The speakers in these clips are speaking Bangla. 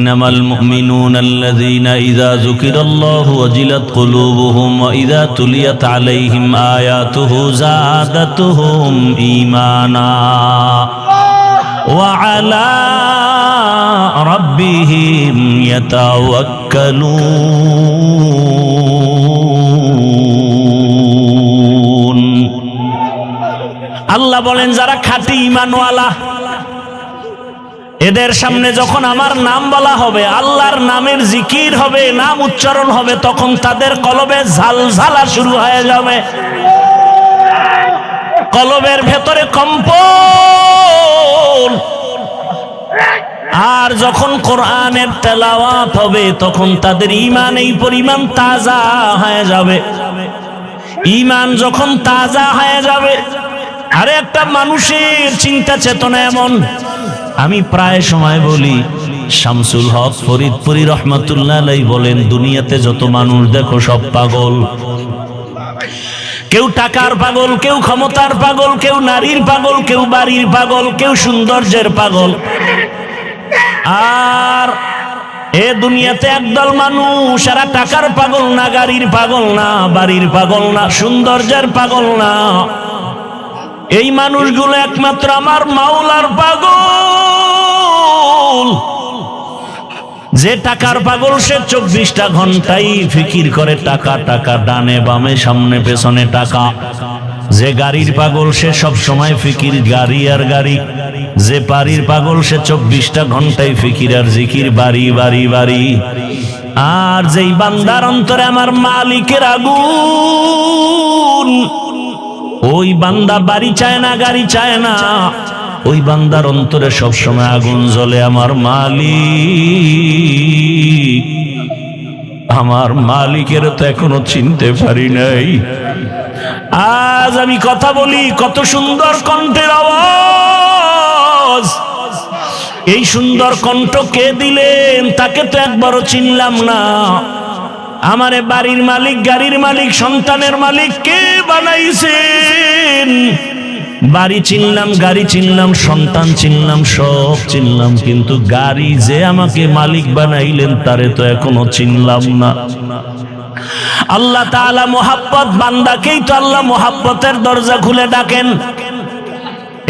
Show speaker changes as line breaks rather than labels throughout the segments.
إنما المؤمنون الذين إذا ذكر الله وجلت قلوبهم وإذا تليت عليهم آياته زادتهم إيمانا وعلى ربهم يتوكلون আল্লাহ বলেন যারা খাঁটি ইমানওয়ালা এদের সামনে যখন আমার নাম বলা হবে, আল্লাহর নামের জিকির হবে, নাম উচ্চারণ হবে, তখন তাদের কলবে ঝালঝালা শুরু হয়ে যাবে। কলবের ভেতরে কম্পন। আর যখন কোরআনের তেলাওয়াত হবে, তখন তাদের ইমান এই পরিমাণ তাজা হয়ে যাবে। ইমান যখন তাজা হয়ে যাবে, আরে একটা মানুষের চিন্তা চেতনা এমন। আমি প্রায় সময় বলি, শামসুল হক ফরিদপুরি রহমতুল্লাহ বলেন, দুনিয়াতে যত মানুষ দেখো সব পাগল। কেউ টাকার পাগল, কেউ ক্ষমতার পাগল, কেউ নারীর পাগল, কেউ বাড়ির পাগল, কেউ সৌন্দর্যের পাগল। আর এ দুনিয়াতে একদল মানুষ, এরা টাকার পাগল না, গাড়ির পাগল না, বাড়ির পাগল না, সৌন্দর্যের পাগল না। এই মানুষগুলো একমাত্র আমার মাওলার পাগল। যে টাকার পাগল, সে চব্বিশটা ঘন্টাই ফিকির করে টাকা টাকা, ডানে বামে, সামনে, পেছনে টাকা। যে গাড়ির পাগল, সে সব সময় ফিকির, গাড়ি আর গাড়ি। যে বাড়ির পাগল, সে চব্বিশটা ঘন্টায় ফিকির আর জিকির, বাড়ি বাড়ি বাড়ি। আর যেই বান্দার অন্তরে আমার মালিকের আগুন, ওই বান্দা বাড়ি চায় না, গাড়ি চায় না। ওই বান্দার অন্তরে সবসময় আগুন জ্বলে, আমার মালিক, আমার মালিকের তো এখনও চিনতে পারি নাই। আজ আমি কথা বলি কত সুন্দর কণ্ঠের আওয়াজ। এই সুন্দর কণ্ঠ কে দিলেন? তাকে তো একবারও চিনলাম না। আমারে বাড়ির মালিক, গাড়ির মালিক, সন্তানের মালিক কে বানাইছেন? বাড়ি চিনলাম, গাড়ি চিনলাম, সন্তান চিনলাম, সব চিনলাম, কিন্তু গাড়ি যে আমাকে মালিক বানাইলেন, তারে তো এখনও চিনলাম না। আল্লাহ তাআলা মোহাব্বত, বান্দাকেই তো আল্লাহ মোহাব্বতের দরজা খুলে ডাকেন।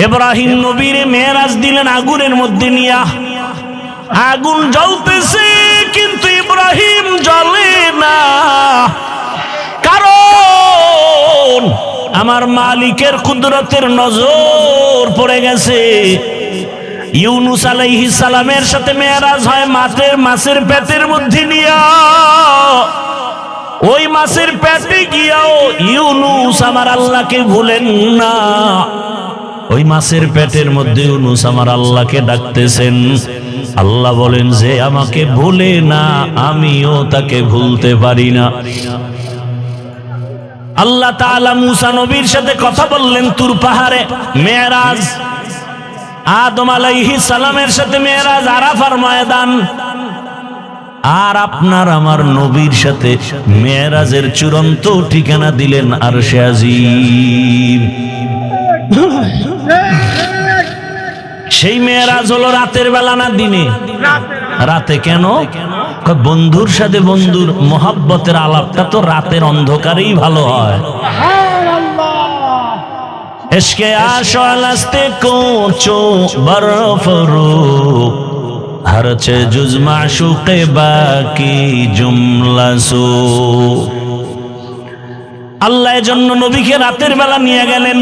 এব্রাহিম নবীর মেয়েরাজ দিলেন আগুনের মধ্যে নিয়া। আগুন জ্বলতেছে, কিন্তু ইব্রাহিম জ্বলে না। কারণ আমার মালিকের কুদরতের নজর পড়ে গেছে। ইউনুস আলাইহিস সালামের সাথে মেয়ারাজ হয় মাছের মাছের পেটের মধ্যে নিয়া। ওই মাছের পেটে গিয়াও ইউনুস আমার আল্লাহকে ভুলেন না। ওই মাছের পেটের মধ্যে ইউনুস আমার আল্লাহকে ডাকতেছেন। আল্লাহ বলেন, যে আমাকে ভুলে না, আমিও তাকে ভুলতে পারি না। আল্লাহ তাআলা মুসা নবীর সাথে কথা বললেন তুর পাহাড়ে। মেয়েরাজ, আদম আলাইহিস সালামের সাথে মেয়েরাজ আরাফার ময়দান। আর আপনার আমার নবীর সাথে মেয়েরাজের চূড়ান্ত ঠিকানা দিলেন আর আজিম। সেই মেয়েরাজ হলো রাতের বেলা না দিনে? রাতে কেন? কয় বন্ধুর সাথে বন্ধুর মোহাব্বতের আলাপটা তো রাতের অন্ধকারেই ভালো হয়। বরফ বাকি আল্লাহ জন্য নবীকে রাতের বেলা নিয়ে গেলেন।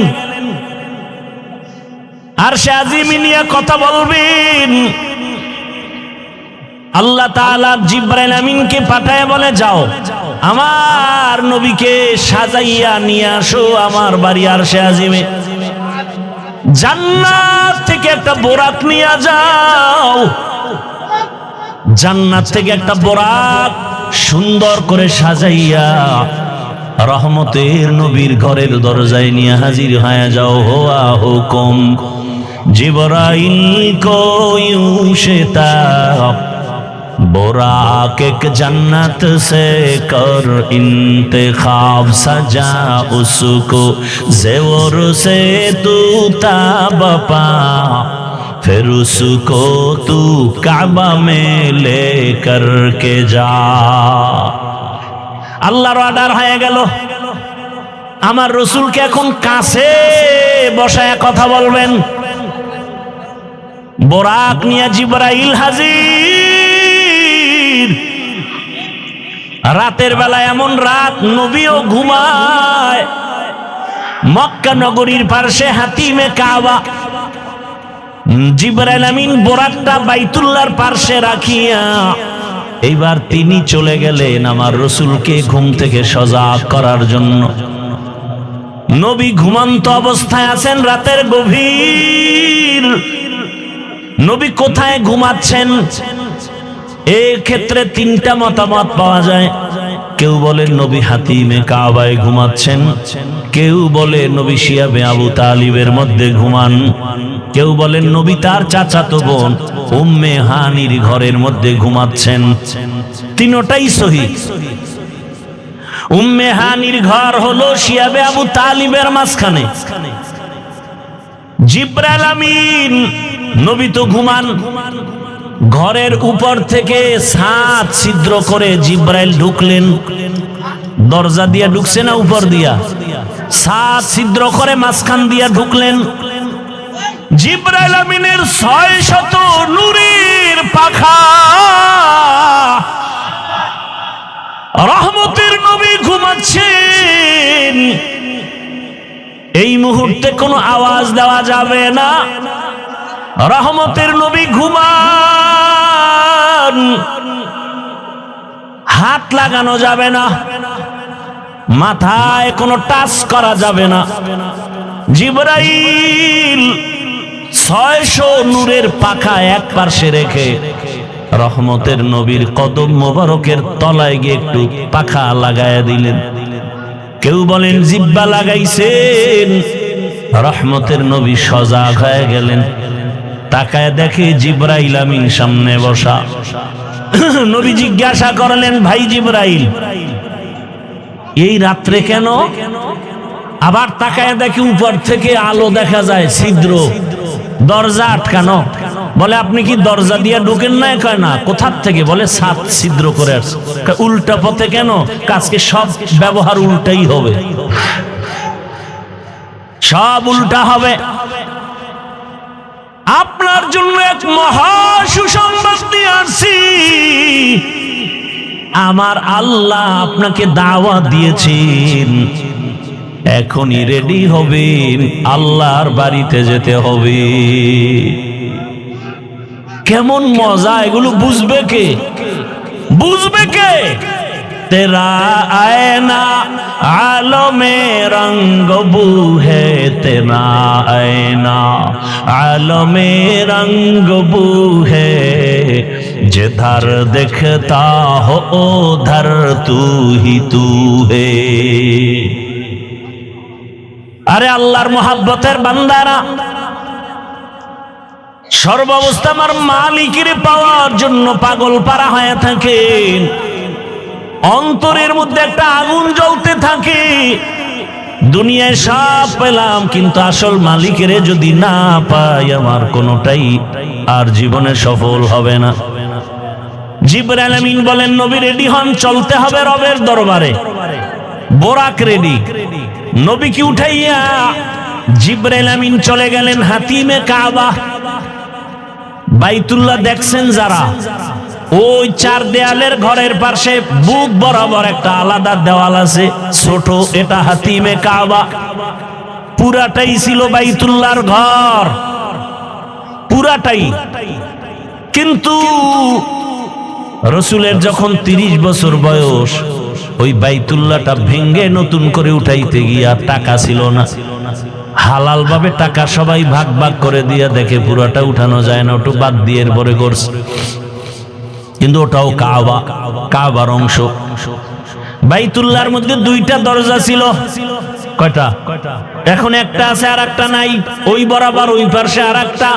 আর সে আজিমি নিয়ে কথা বলবেন। আল্লাহ তাআলা জিব্রাইল আমিনকে পাঠায় বলে, যাও, আমার নবীকে সাজাইয়া নিয়ে আসো, আমার বাড়ি আর সে আজিমে। জান্নাত থেকে একটা বোরাত নিয়ে যাও। জান্নাত থেকে একটা বোরাত সুন্দর করে সাজাইয়া রহমতের নবীর ঘরের দরজায় নিয়ে হাজির হয়ে যাও। হোয়া হুকুম, জিবরাইল কয়ু সেতা। बुराक एक जन्नत से कर इंतखाब सजा उसको जेवर से तू ताब पा फिर उसको तू काबा में ले করকে যা আল্লাহর অর্ডার হয়ে গেল আমার রসুলকে এখন কাছে বসায় কথা বলবেন বোরাক নিয়ে জিব্রাইল হাজির রাতের বেলা এমন রাত নবীও ঘুমায়। মক্কা নগরীর পার্শ্বে হাতিমে কাবা। জিব্রাইল আমিন বোরাকটা বাইতুল্লাহর পার্শ্বে রাখিয়া এইবার তিনি চলে গেলেন আমার রসুলকে ঘুম থেকে সজাগ করার জন্য। নবী ঘুমন্ত অবস্থায় আছেন রাতের গভীর। নবী কোথায় ঘুমাচ্ছেন? এই ক্ষেত্রে তিনটা মতামত পাওয়া যায়। কেউ বলে নবী হাতিমে কাবায় ঘুমাচ্ছেন। কেউ বলে নবী শিয়াবে আবু তালিবের মধ্যে ঘুমান। কেউ বলেন নবী তার চাচাতো বোন উম্মে হানির ঘরের মধ্যে ঘুমাচ্ছেন। তিনোটাই সহি। উম্মে হানির ঘর হলো শিয়াবে আবু তালিবের মাঝখানে। জিব্রাইল আমিন, নবী তো ঘুমান। ঘরের উপর থেকে ছাদ ছিদ্র করে জিব্রাইল ঢুকলেন। দরজা দিয়া ঢুকছে না উপর দিয়া? ছাদ ছিদ্র করে মাঝখান দিয়া ঢুকলেন। জিব্রাইল আমিনের ছয় শত নুরির পাখা। রহমতের নবী ঘুমাচ্ছেন। এই মুহূর্তে কোনো আওয়াজ দেওয়া যাবে না। রহমতের নবী ঘুমান। হাত লাগানো যাবে না। মাথায় কোনো টাচ করা যাবে না। জিব্রাইল ছয়শো নূরের পাখা এক পার্শ্বে রেখে রহমতের নবীর কদম মোবারকের তলায় গিয়ে একটু পাখা লাগায়া দিলেন। কেউ বলেন, জিব্বা লাগাইছেন। রহমতের নবী সজাগ হয়ে গেলেন। তাকায় দেখে জিব্রাইল আমিন সামনে বসা। নবী জিজ্ঞাসা করলেন, ভাই জিব্রাইল, এই রাত্রে কেন? আবার তাকায় দেখি উপর থেকে আলো দেখা যায়, ছিদ্র। দরজা আটকানো। বলে, আপনি কি দরজা দিয়ে ঢুকেন না কয়, না। কোথার থেকে? বলে সাত ছিদ্র করে উল্টা পথে কেন? কাজকে সব ব্যবহার উল্টাই হবে। সব উল্টা হবে। আপনার জন্য এক মহা সুসংবাদ নিয়ে আসছি। আমার আল্লাহ আপনাকে দাওয়া দিয়েছেন। এখনই রেডি হবেন, আল্লাহর বাড়িতে যেতে হবে। কেমন মজা, এগুলো বুঝবে কে? বুঝবে কে? তেরা আয়না আলো মে রঙ্গ বু হে তেরা আয়না আলো মে রঙ্গ বু হে जिधर दिखता हो उधर तू ही तू है আরে আল্লাহর মোহাব্বতের বান্দারা সর্বাবস্থা আমার মালিকের পাওয়ার জন্য পাগল পারা হয়ে থাকেন অন্তরের মধ্যে একটা আগুন জ্বলতে থাকে। দুনিয়ায় সব পেলাম, কিন্তু আসল মালিকের যদি না পাই, আমার কোনোটাই আর জীবনে সফল হবে না। জিব্রাইল আমিন বলেন, নবী রেডি হন, চলতে হবে রবের দরবারে। বোরাক রেডি। নবী কি উঠাইয়া জিব্রাইল আমিন চলে গেলেন হাতিমে কাবা। বাইতুল্লাহ দেখছেন যারা। ওই চার দেয়ালের ঘরের পাশে বুক বরাবর একটা আলাদা দেওয়াল আছে, ছোট, এটা হাতিমে কাবা। পুরাটাই ছিল বাইতুল্লাহর ঘর। পুরাটাই। কিন্তু রসুলের যখন তিরিশ বছর বয়স, ওই বাইতুল্লাহটা ভেঙ্গে নতুন করে উঠাইতে গিয়া টাকা ছিল না। হালাল ভাবে টাকা সবাই ভাগ ভাগ করে দিয়ে দেখে পুরাটা উঠানো যায় না, ওটু বাদ দিয়ে এরপরে করছে। কিন্তু ওটাও কাবা, কাবার অংশ। বাইতুল্লাহর মধ্যে দুইটা দরজা ছিল। কয়টা? এখন একটা আছে আর একটা নাই। ওই বরাবর ওই পার্শ্বে আর একটা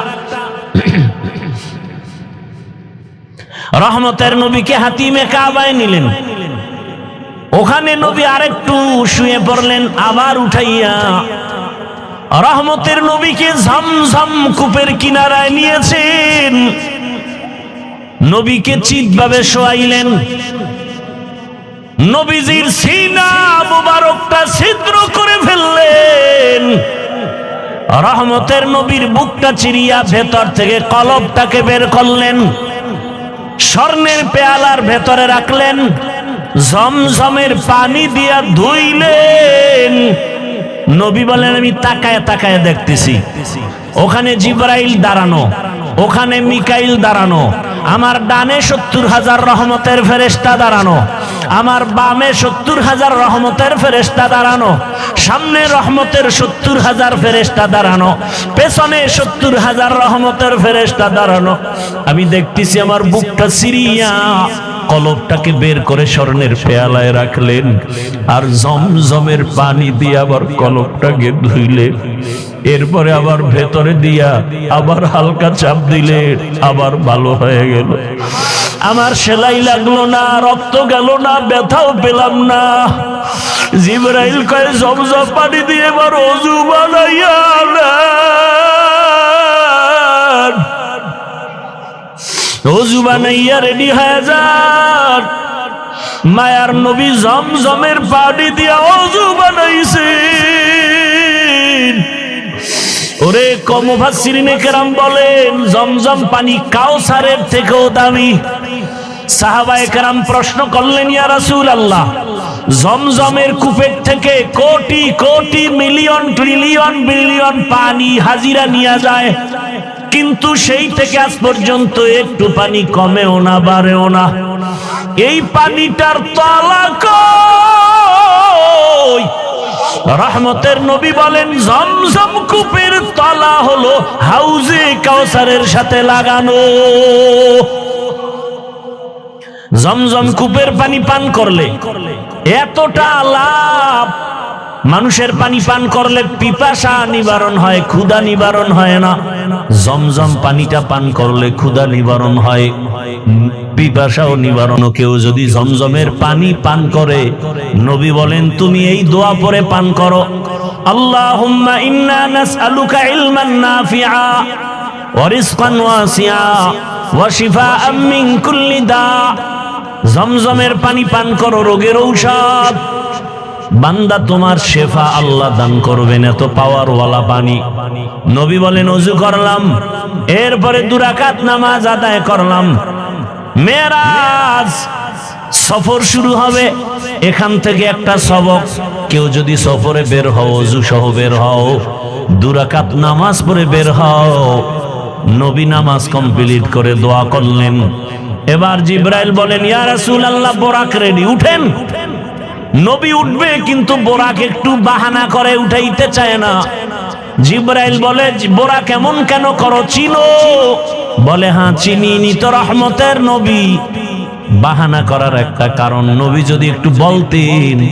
রহমতের নবীকে হাতিমে কাবায় নিলেন। ওখানে নবী আরেকটু শুয়ে পড়লেন, আবার উঠাইয়া। রহমতের নবীকে ঝমঝম কূপের কিনারায় নিয়েছেন। নবীকে চিৎভাবে শোয়াইলেন। নবীজির সিনা মুবারকটা ছিদ্র করে ফেললেন। রহমতের নবীর বুকটা চিরিয়া ভেতর থেকে কলবটাকে বের করলেন। স্বর্ণের পেয়ালার ভেতরে রাখলেন। জমজমের পানি দিয়া ধুইলেন। নবী বলেন, আমি তাকায় তাকায় দেখতেছি। ওখানে জিব্রাইল দাঁড়ানো, ওখানে মিকাইল দাঁড়ানো আমার ডানে সত্তর হাজার রহমতের ফেরেস্তা দাঁড়ানো, আমার বামে সত্তর হাজার রহমতের ফেরেস্তা দাঁড়ানো, সামনে রহমতের সত্তর হাজার ফেরেস্তা দাঁড়ানো, পেছনে সত্তর হাজার রহমতের ফেরেস্তা দাঁড়ানো। আমি দেখতেছি আমার বুকটা সিরিয়া, কলবটাকে বের করে স্বর্ণের পেয়ালায় রাখলেন, আর জমজমের পানি দিয়ে আবার কলবটাকে ধুইলে এরপরে আবার ভেতরে দিয়া আবার হালকা চাপ দিলে আবার ভালো হয়ে গেল। আমার সেলাই লাগল না, রক্ত গেল না, ব্যথাও পেলাম না। জিব্রাইল কয়ে জমজম পানি দিয়ে এবার অজু বানাইয়া। অজু বানাইয়া রেডি হয়ে যান। মায়ার নবী জমজমের পানি দিয়া অজু বানাইছে। কেরাম বলেন, জমজম পানি কাউসারের থেকেও দামি। সাহাবায়ে প্রশ্ন করলেন, ইয়া আল্লাহ জমজমের কূপের থেকে crore crore million trillion billion পানি হাজিরা নিয়ে যায়। কিন্তু সেই থেকে আজ পর্যন্ত একটু পানি কমেও না, বাড়েও না। এই পানিটার তলা রহমতের নবী বলেন জমজম কূপের তলা হলো হাউজে কাউসারের সাথে লাগানো। জমজম কূপের পানি পান করলে এতটা লাভ মানুষের পানি পান করলে পিপাসা নিবারণ হয়, ক্ষুধা নিবারণ হয় না। জমজম পানিটা পান করলে ক্ষুধা নিবারণ হয়, পিপাসাও নিবারণ কেউ যদি জমজমের পানি পান করে, নবী বলেন, তুমি এই দোয়া পরে পান করো। আল্লাহুম্মা জমজমের পানি পান করো, রোগের ঔষধ। বান্দা তোমার শেফা আল্লাহ দান করবেন, এত পাওয়ারওয়ালা পানি নবী বলেন অজু করলাম, এরপরে দুরাকাত নামাজ আদায় করলাম। মেরাজ সফর শুরু হবে, এখান থেকে একটা সবক। কেউ যদি সফরে বের হও অজু সহ বের হও দুরাকাত নামাজ পড়ে বের হও। নবী নামাজ কমপ্লিট করে দোয়া করলেন। এবার জিব্রাইল বলেন, ইয়া রাসূল আল্লাহ বোরাক রেডি, উঠেন। নবী উঠবে কিন্তু বোরাক একটু বাহানা করে উঠাইতে চায় না। জিব্রাইল বলে বোরা কেমন কেন করো? চিনো। বলে হ্যাঁ চিনি নি তো রহমতের নবী। বাহানা করার একটা কারণ, নবী যদি একটু বলতেন,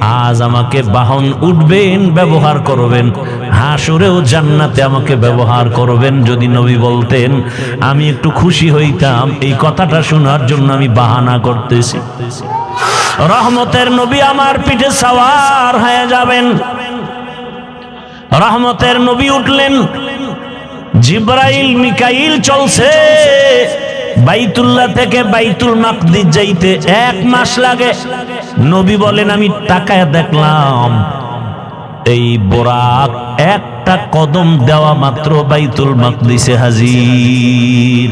আজ আমাকে বাহন উঠবেন, ব্যবহার করবেন। হাসুরেও জান্নাতে আমাকে ব্যবহার করবেন। যদি নবী বলতেন, আমি একটু খুশি হইতাম। এই কথাটা শোনার জন্য আমি বাহানা করতেছি। রহমতের নবী আমার পিঠে সাওয়ার হয়ে যাবেন। রহমতের নবী উঠলেন। জিব্রাইল, মিকাইল চলছে। বাইতুল্লাহ থেকে বাইতুল মাকদিস যাইতে এক মাস লাগে। নবী বলেন, আমি তাকায় দেখলাম, এই বোরাক একটা কদম দেওয়া মাত্র বাইতুল মাকদিসে হাজির।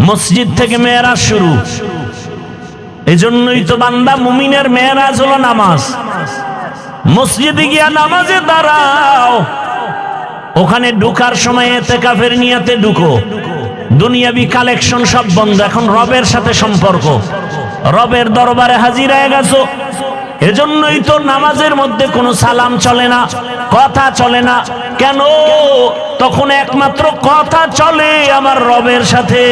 মসজিদ থেকে মেয়েরাজ শুরু। এজন্যই তো বান্দা মুমিনের মেয়েরাজ হলো নামাজ। মসজিদে গিয়া নামাজে দাঁড়াও। ওখানে ঢুকার সময় এতে কাফের নিয়াতে ঢুকো। দুনিয়াবি কালেকশন সব বন্ধ, এখন রবের সাথে সম্পর্ক। রবের দরবারে হাজির হয়ে গেছো। এজন্যই তো নামাজের মধ্যে কোনো সালাম চলে না, কথা চলে না। কেন? তখন একমাত্র কথা চলে আমার রবের সাথে।